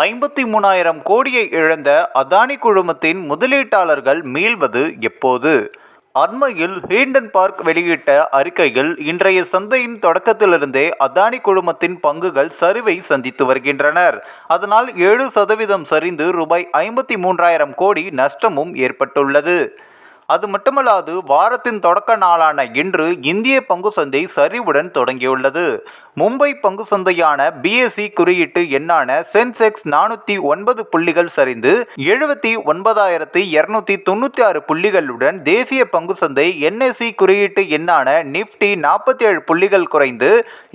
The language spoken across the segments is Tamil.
ஐம்பத்தி மூணாயிரம் கோடியை இழந்த அதானி குழுமத்தின் முதலீட்டாளர்கள் மீள்வது எப்போது? அண்மையில் ஹீண்டன் பார்க் வெளியிட்ட அறிக்கையில் இன்றைய சந்தையின் தொடக்கத்திலிருந்தே அதானி குழுமத்தின் பங்குகள் சரிவை சந்தித்து வருகின்றனர். அதனால் ஏழு சதவீதம் சரிந்து ரூபாய் ஐம்பத்தி மூன்றாயிரம் கோடி நஷ்டமும் ஏற்பட்டுள்ளது. அது மட்டுமல்லாது வாரத்தின் தொடக்க நாளான இன்று இந்திய பங்கு சந்தை சரிவுடன் தொடங்கியுள்ளது. மும்பை பங்கு சந்தையான பிஎஸ்சி குறியீட்டு எண்ணான சென்செக்ஸ் நானூற்றி ஒன்பது புள்ளிகள் சரிந்து எழுபத்தி ஒன்பதாயிரத்தி இரநூத்தி தொண்ணூற்றி ஆறு புள்ளிகளுடன் தேசிய பங்கு சந்தை என்எஸ்சி குறியீட்டு எண்ணான நிஃப்டி நாற்பத்தி ஏழு புள்ளிகள் குறைந்து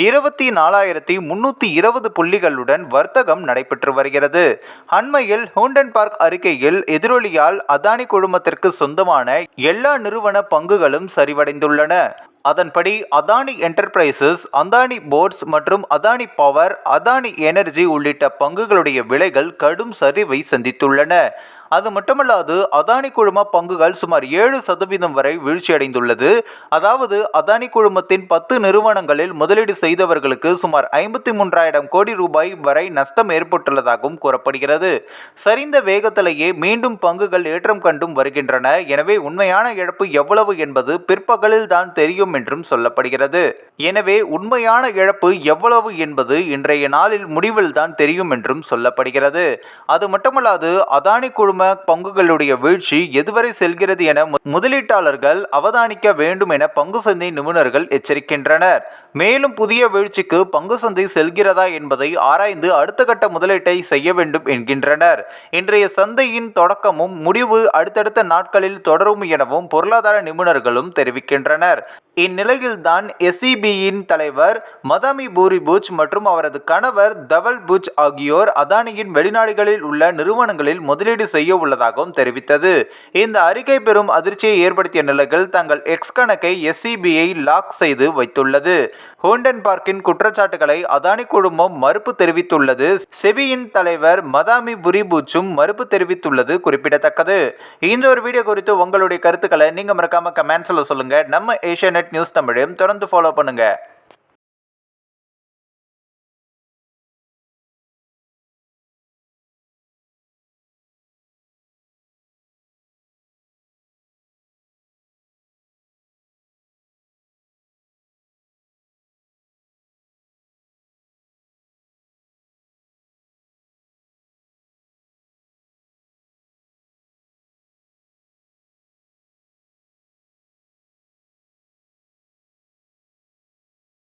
இருபத்தி நாலாயிரத்தி முன்னூற்றி இருபது புள்ளிகளுடன் வர்த்தகம் நடைபெற்று வருகிறது. அண்மையில் ஹூண்டன் பார்க் அறிக்கையில் எதிரொலியால் அதானி குழுமத்திற்கு சொந்தமான எல்லா நிறுவன பங்குகளும் சரிவடைந்துள்ளன. அதன்படி அதானி என்டர்பிரைசஸ் அதானி போர்ட்ஸ் மற்றும் அதானி பவர் அதானி எனர்ஜி உள்ளிட்ட பங்குகளுடைய விலைகள் கடும் சரிவை சந்தித்துள்ளன. அது மட்டுமல்லாது அதானி குழும பங்குகள் சுமார் ஏழு சதவீதம் வரை வீழ்ச்சியடைந்துள்ளது. அதாவது அதானி குழுமத்தின் பத்து நிறுவனங்களில் முதலீடு செய்தவர்களுக்கு சுமார் ஐம்பத்தி மூன்றாயிரம் கோடி ரூபாய் வரை நஷ்டம் ஏற்பட்டுள்ளதாகவும் கூறப்படுகிறது. சரிந்த வேகத்திலேயே மீண்டும் பங்குகள் ஏற்றம் கண்டும் வருகின்றன. எனவே உண்மையான இழப்பு எவ்வளவு என்பது பிற்பகலில் தான் தெரியும் என்றும் சொல்லப்படுகிறது. எனவே உண்மையான இழப்பு எவ்வளவு என்பது இன்றைய நாளில் முடிவில் தான் தெரியும் என்றும் சொல்லப்படுகிறது. அது மட்டுமல்லாது அதானி குழும பங்குகளுடைய வீழ்ச்சி எதுவரை செல்கிறது என முதலீட்டாளர்கள் அவதானிக்க வேண்டும் என பங்கு சந்தை நிபுணர்கள் எச்சரிக்கின்றனர். மேலும் புதிய வீழ்ச்சிக்கு பங்கு சந்தை செல்கிறதா என்பதை ஆராய்ந்து அடுத்த கட்ட முதலீட்டை செய்ய வேண்டும் என்கின்றனர். இன்றைய சந்தையின் தொடக்கமும் முடிவு அடுத்தடுத்த நாட்களில் தொடரும் எனவும் பொருளாதார நிபுணர்களும் தெரிவிக்கின்றனர். இந்நிலையில்தான் எஸ்இபியின் தலைவர் மதாமி பூரி புஜ் மற்றும் அவரது கணவர் தவல் புஜ் ஆகியோர் அதானியின் வெளிநாடுகளில் உள்ள நிறுவனங்களில் முதலீடு செய்ய உள்ளதாகவும் தெரிவித்தது. இந்த அறிக்கை பெரும் அதிர்ச்சியை ஏற்படுத்திய நிலையில் தங்கள் எக்ஸ் கணக்கை எஸ்இபிஐ லாக் செய்து வைத்துள்ளது. ஹோண்டன் பார்க்கின் குற்றச்சாட்டுகளை அதானி குழுமம் மறுப்பு தெரிவித்துள்ளது. செபியின் தலைவர் மதாமி புரிபூச்சும் மறுப்பு தெரிவித்துள்ளது குறிப்பிடத்தக்கது. இந்த ஒரு வீடியோ குறித்து உங்களுடைய கருத்துக்களை நீங்க மறக்காம கமெண்ட்ஸில் சொல்லுங்க. நம்ம ஏஷியா நியூஸ் தமிழையும் தொடர்ந்து ஃபாலோ பண்ணுங்க.